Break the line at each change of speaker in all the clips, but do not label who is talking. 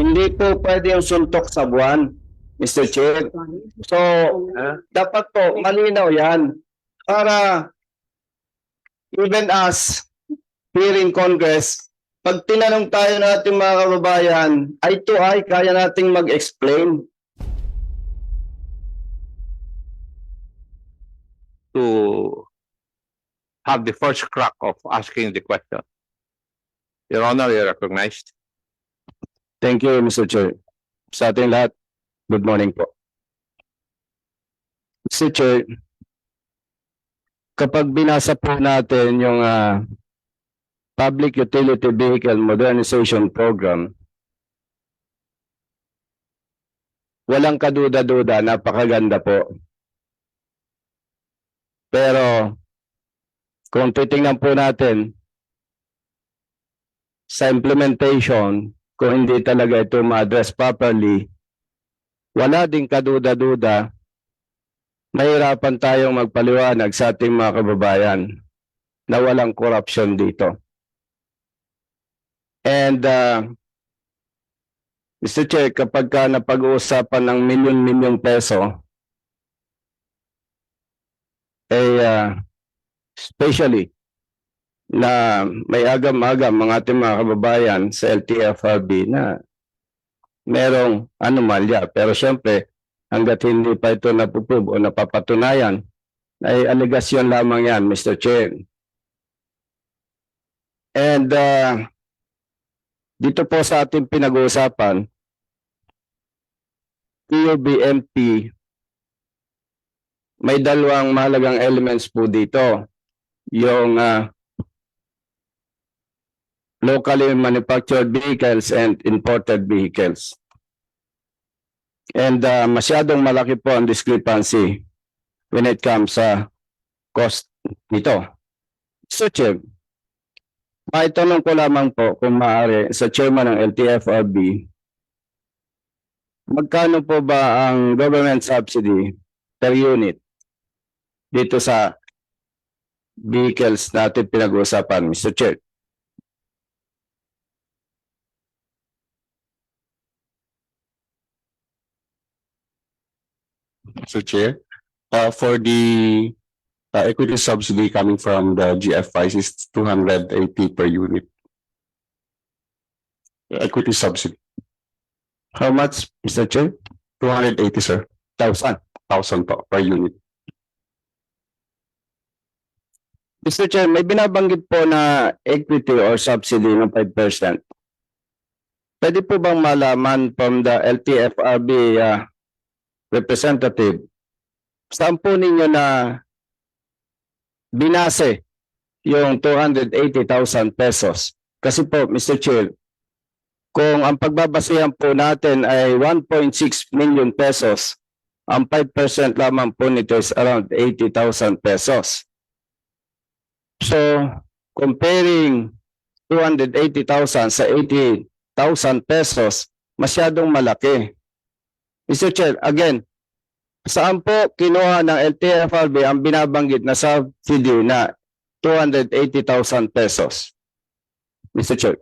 Hindi po pwede yung suntok sa buwan, Mr. Chair. So, dapat po, malinaw yan. Para even us, here in Congress, pag tinanong tayo natin mga kababayan, ay to ay kaya nating mag-explain.
to have the first crack of asking the question. Your Honor, you're recognized.
Thank you, Mr. Chair. Sa ating lahat, good morning po. Mr. Chair, kapag binasa po natin yung ah, Public Utility Vehicle Modernization Program, walang kaduda-duda, napakaganda po. Pero, kung titingnan po natin sa implementation, kung hindi talaga ito ma-address properly, wala ding kaduda-duda, mahirapan tayong magpaliwanag sa ating mga kababayan na walang corruption dito. And uh, Mr. Chair, kapag ka napag-uusapan ng milyon-milyong peso, eh, uh, especially na may agam-agam mga ating mga kababayan sa LTFRB na merong anomalya. Pero syempre, hanggat hindi pa ito napuprove o napapatunayan, ay alegasyon lamang yan, Mr. Chair. And uh, dito po sa ating pinag-uusapan, PUBMP, may dalawang mahalagang elements po dito. Yung uh, locally manufactured vehicles and imported vehicles. And uh, masyadong malaki po ang discrepancy when it comes sa cost nito. So, Chair, maitanong ko lamang po kung maaari sa chairman ng LTFRB, magkano po ba ang government subsidy per unit dito sa vehicles natin pinag-uusapan, Mr. Chair?
Mr. Chair, uh, for the uh, equity subsidy coming from the GFIs is two hundred eighty per unit. Equity subsidy,
How much, Mr. Chair?
two hundred eighty, sir,
Thousand.
thousand po per unit.
Mr. Chair, may binabanggit po na equity or subsidy ng 5%. Pwede po bang malaman from the LTFRB uh, representative, saan po ninyo na binase yung 280,000 pesos? Kasi po, Mr. Chair, kung ang pagbabasihan po natin ay 1.6 million pesos, ang 5% lamang po nito is around 80,000 pesos. So, comparing 280,000 sa 80,000 pesos, masyadong malaki. Mr. Chair, again, saan po kinuha ng LTFRB ang binabanggit na subsidy na 280,000 pesos? Mr. Chair.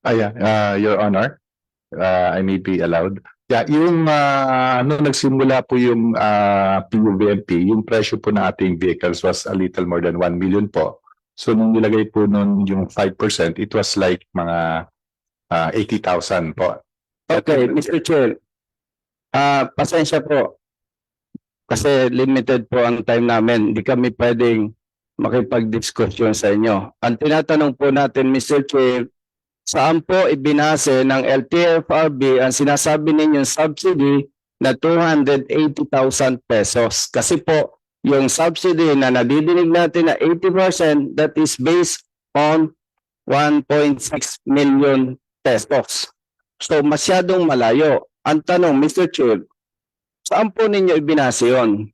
Ah, yeah, uh, Your Honor, uh, I may be allowed. Yeah, yung, uh, nung nagsimula po yung, uh, PUBMP, yung presyo po ng ating vehicles was a little more than 1 million po. So, nung nilagay po nun yung 5%, it was like mga, uh, 80,000 po.
Okay, Mr. Chair. Ah, pasensya po. Kasi limited po ang time namin. Hindi kami pwedeng makipag-discussion sa inyo. Ang tinatanong po natin, Mr. Chair, saan po ibinase ng LTFRB ang sinasabi ninyong subsidy na 280,000 pesos? Kasi po, yung subsidy na nadidinig natin na 80%, that is based on 1.6 million pesos. So masyadong malayo. Ang tanong, Mr. Chair, saan po ninyo ibinase yun?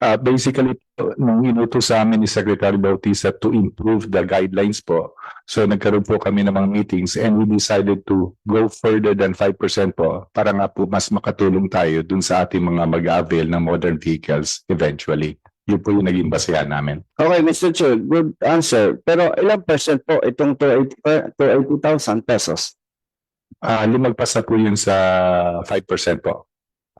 Uh, basically, nung inutos sa amin ni Secretary Bautista to improve the guidelines po. So nagkaroon po kami ng mga meetings and we decided to go further than 5% po para nga po mas makatulong tayo dun sa ating mga mag-avail ng modern vehicles eventually. Yun po yung naging basehan namin.
Okay, Mr. Chair, good answer. Pero ilang percent po itong 280 280,000 pesos?
Ah, lumagpas na po yun sa 5% po.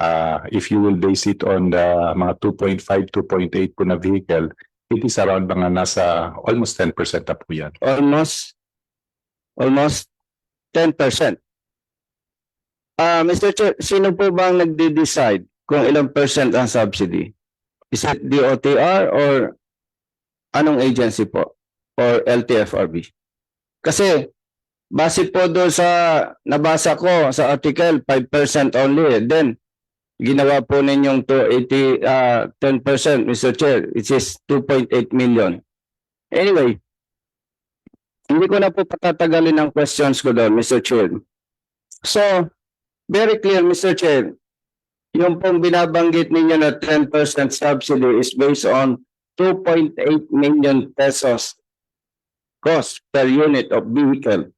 Ah, if you will base it on the mga 2.5, 2.8 po na vehicle, it is around mga nasa almost 10% na po yan.
almost almost 10%. Ah, Mr. Chair, sino po ba ang nagde-decide kung ilang percent ang subsidy? Is it DOTR or anong agency po? Or LTFRB? Kasi base po doon sa nabasa ko sa article 5% only. Then ginawa po ninyong 280 ah 10% Mr. Chair, which is 2.8 million. Anyway, hindi ko na po patatagalin ang questions ko doon, Mr. Chair. So, very clear, Mr. Chair. Yung pong binabanggit ninyo na 10% subsidy is based on 2.8 million pesos cost per unit of vehicle.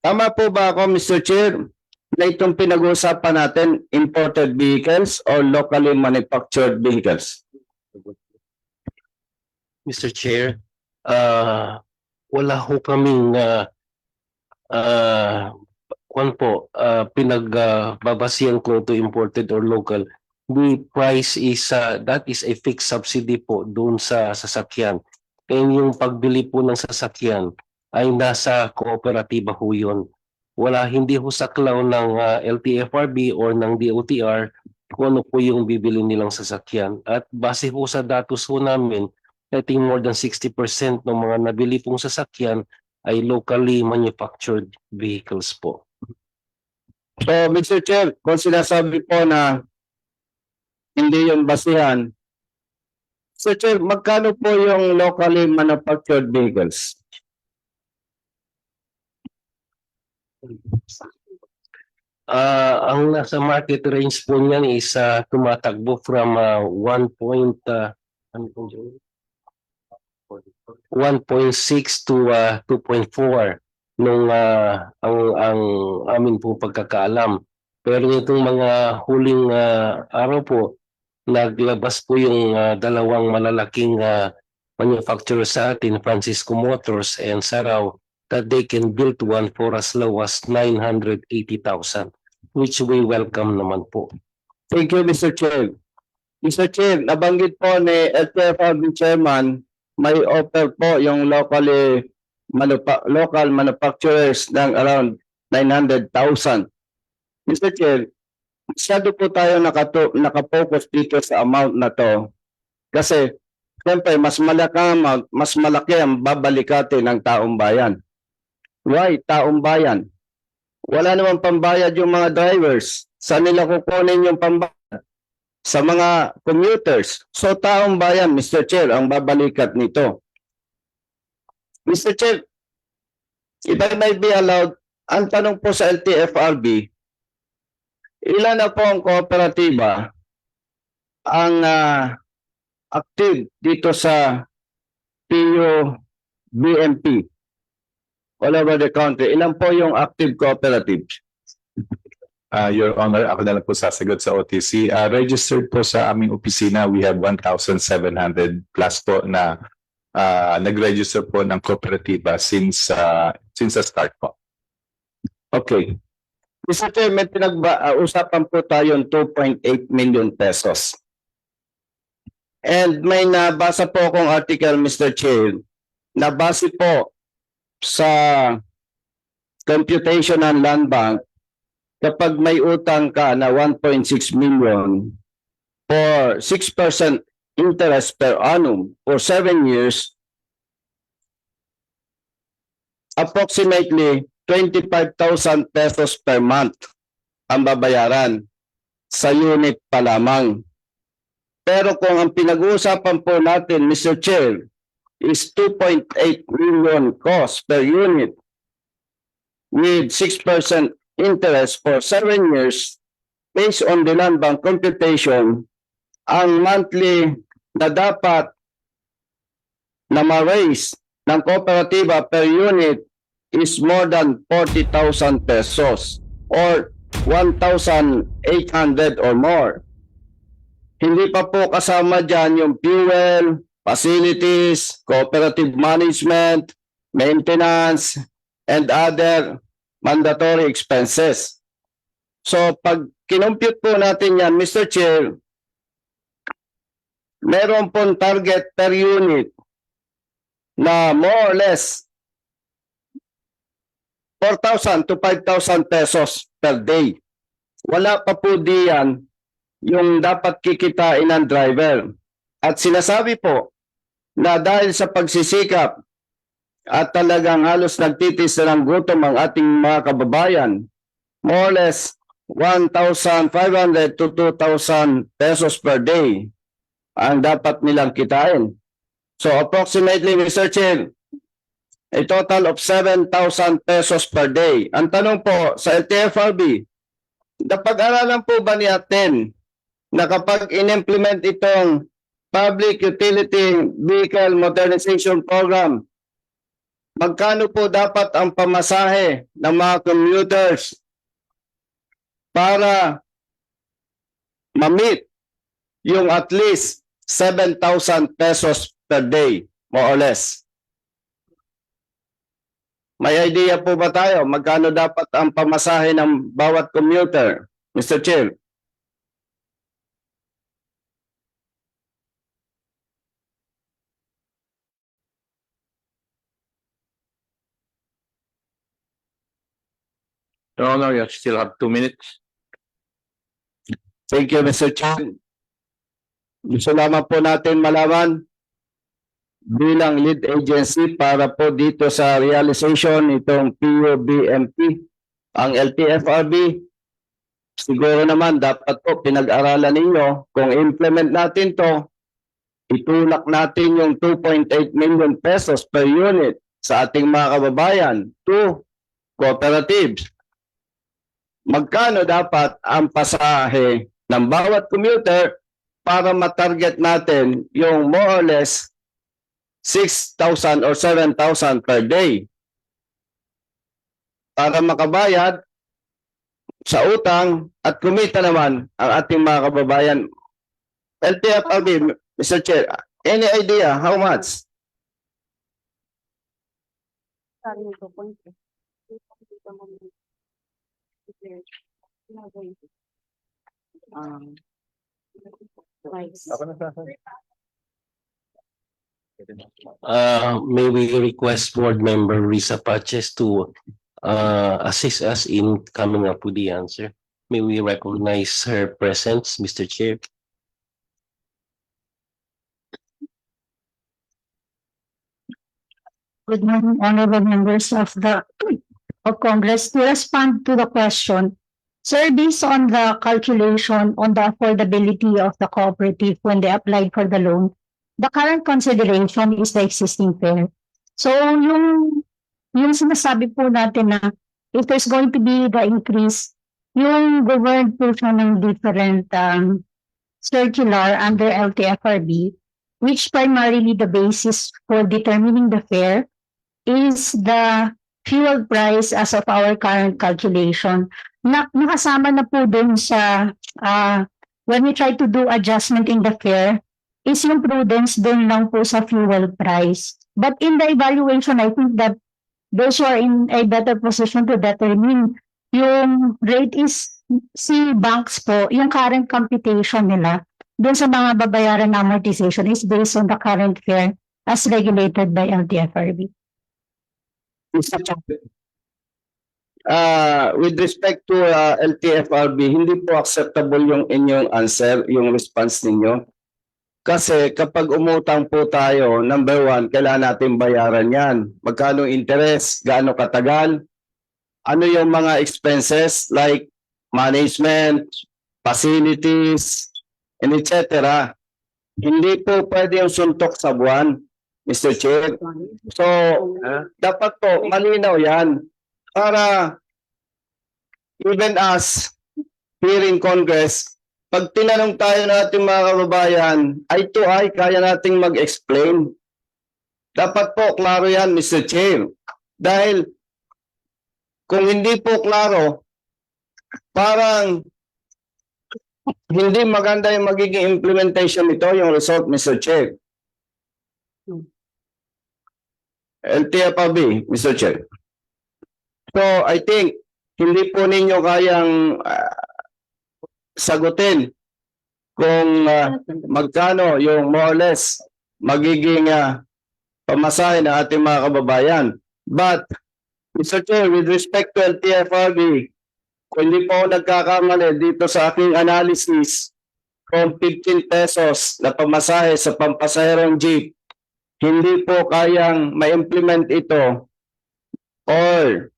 Tama po ba ako, Mr. Chair, na itong pinag-uusapan natin, imported vehicles or locally manufactured vehicles?
Mr. Chair, ah wala ho kaming uh, uh, kwan po, ah, pinagbabasihan ko to imported or local. The price is, ah, that is a fixed subsidy po doon sa sasakyan. And yung pagbili po ng sasakyan ay nasa kooperatiba ho yun. Wala, hindi ho saklaw ng ah, LTFRB or ng DOTR kung ano po yung bibili nilang sasakyan. At base po sa datos ho namin, I think more than 60% ng mga nabili pong sasakyan ay locally manufactured vehicles po.
So, Mr. Chair, kung sinasabi po na hindi yung basihan, Mr. Chair, magkano po yung locally manufactured vehicles?
Ah, ang nasa market range po niyan is ah, tumatakbo from ah, 1 point ano po yun? 1.6 to ah, 2.4 nung ah, ang ang amin po pagkakaalam. Pero itong mga huling ah, araw po naglabas po yung ah, dalawang malalaking ah, manufacturer sa atin, Francisco Motors and Saraw, that they can build one for as low as 980,000, which we welcome naman po.
Thank you, Mr. Chair. Mr. Chair, nabanggit po ni LTFRB Chairman, may offer po yung locally manufa- local manufacturers ng around 900,000. Mr. Chair, masyado po tayo nakato, nakapokus dito sa amount na to. Kasi, siyempre, mas malaki mas malaki ang babalikate ng taong bayan. Why? Taong bayan. Wala namang pambayad yung mga drivers. Saan nila kukunin yung pambayad? Sa mga commuters. So taong bayan, Mr. Chair, ang babalikat nito. Mr. Chair, if I may be allowed, ang tanong po sa LTFRB, ilan na po ang kooperatiba ang ah, active dito sa PU BMP all over the country. Ilan po yung active cooperatives?
Ah, Your Honor, ako na lang po sasagot sa OTC. Ah, registered po sa aming opisina, we have 1,700 plus po na ah, nag-register po ng kooperatiba since ah, since the start po.
Okay. Mr. Chair, may pinag-usapan po tayo ng 2.8 million pesos. And may nabasa po akong article, Mr. Chair, na base po sa computation ng Land Bank, kapag may utang ka na 1.6 million for 6% interest per annum for 7 years, approximately 25,000 pesos per month ang babayaran sa unit pa lamang. Pero kung ang pinag-uusapan po natin, Mr. Chair, is 2.8 million cost per unit with 6% interest for 7 years based on the land bank computation, ang monthly na dapat na ma-raise ng kooperatiba per unit is more than 40,000 pesos or 1,800 or more. Hindi pa po kasama dyan yung fuel, facilities, cooperative management, maintenance, and other mandatory expenses. So pag kinompute po natin yan, Mr. Chair, meron pong target per unit na more or less 4,000 to 5,000 pesos per day. Wala pa po diyan yung dapat kikitain ng driver. At sinasabi po na dahil sa pagsisikap at talagang halos nagtitis na ng gutom ang ating mga kababayan, more or less 1,500 to 2,000 pesos per day ang dapat nilang kitain. So approximately, Mr. Chair, a total of 7,000 pesos per day. Ang tanong po sa LTFRB, napag-aralan po ba ni Aten na kapag in-implement itong Public Utility Vehicle Modernization Program, magkano po dapat ang pamasahe ng mga commuters para ma-meet yung at least 7,000 pesos per day, more or less. May idea po ba tayo magkano dapat ang pamasahe ng bawat commuter, Mr. Chair?
Your Honor, you still have two minutes.
Thank you, Mr. Chair. Gusto lamang po natin malaman bilang lead agency para po dito sa realization itong PUBMP, ang LTFRB. Siguro naman dapat po pinag-aralan ninyo kung implement natin to, itulak natin yung 2.8 million pesos per unit sa ating mga kababayan to cooperatives. Magkano dapat ang pasahe ng bawat commuter para matarget natin yung more or less 6,000 or 7,000 per day. Para makabayad sa utang at kumita naman ang ating mga kababayan. LTFRB, Mr. Chair, any idea how much?
Um, rice.
Uh, may we request board member Risa Paches to uh, assist us in coming up with the answer? May we recognize her presence, Mr. Chair?
Good morning, honorable members of the of Congress. To respond to the question, sir, based on the calculation on the affordability of the cooperative when they applied for the loan, the current consideration is the existing fare. So yung yung sinasabi po natin na if there's going to be the increase, yung governed portion ng different um, circular under LTFRB, which primarily the basis for determining the fare is the fuel price as of our current calculation. Na, nakasama na po dun sa ah, when we try to do adjustment in the fare is yung prudence dun lang po sa fuel price. But in the evaluation, I think that those who are in a better position to determine yung rate is si banks po, yung current computation nila dun sa mga babayaran na amortization is based on the current fare as regulated by LTFRB.
Ah, with respect to ah, LTFRB, hindi po acceptable yung inyong answer, yung response ninyo. Kasi kapag umutang po tayo, number one, kailangan natin bayaran yan. Magkano interest, gaano katagal, ano yung mga expenses like management, facilities, and etc. Hindi po pwede yung suntok sa buwan, Mr. Chair. So, dapat po malinaw yan para even as here in Congress, pag tinanong tayo ng ating mga kababayan, ay to ay kaya nating mag-explain. Dapat po, klaro yan, Mr. Chair. Dahil kung hindi po klaro, parang hindi maganda yung magiging implementation nito, yung result, Mr. Chair. LTFRB, Mr. Chair. So, I think, hindi po ninyo kayang ah, sagutin kung ah, magkano yung more or less magiging ah, pamasahe ng ating mga kababayan. But, Mr. Chair, with respect to LTFRB, kung hindi po nagkakamali dito sa aking analysis, kung 15 pesos na pamasahe sa pampasaherong jeep, hindi po kayang ma-implement ito or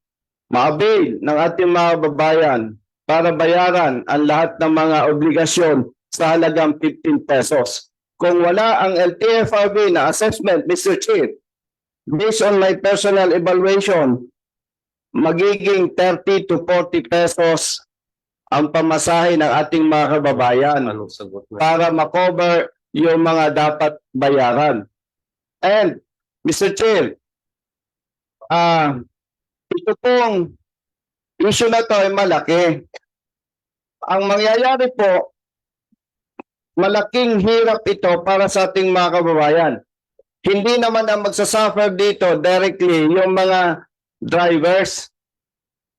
ma-avail ng ating mga babayan para bayaran ang lahat ng mga obligasyon sa halagang 15 pesos. Kung wala ang LTFRB na assessment, Mr. Chief, based on my personal evaluation, magiging 30 to 40 pesos ang pamasahe ng ating mga kababayan para makover yung mga dapat bayaran. And, Mr. Chair, ah, ito pong issue na to ay malaki. Ang mangyayari po, malaking hirap ito para sa ating mga kababayan. Hindi naman ang magsasuffer dito directly yung mga drivers.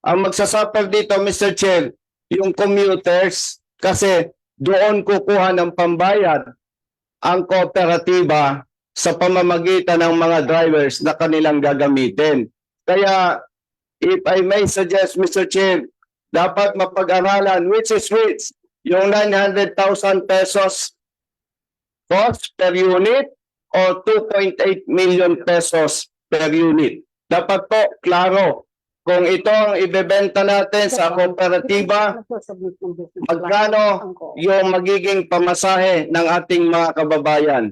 Ang magsasuffer dito, Mr. Chair, yung commuters kasi doon kukuha ng pambayad ang kooperatiba sa pamamagitan ng mga drivers na kanilang gagamitin. Kaya, if I may suggest, Mr. Chair, dapat mapag-aralan which is which, yung 900,000 pesos cost per unit or 2.8 million pesos per unit. Dapat po, klaro, kung ito ang ibebenta natin sa kooperatiba, magkano yung magiging pamasahe ng ating mga kababayan.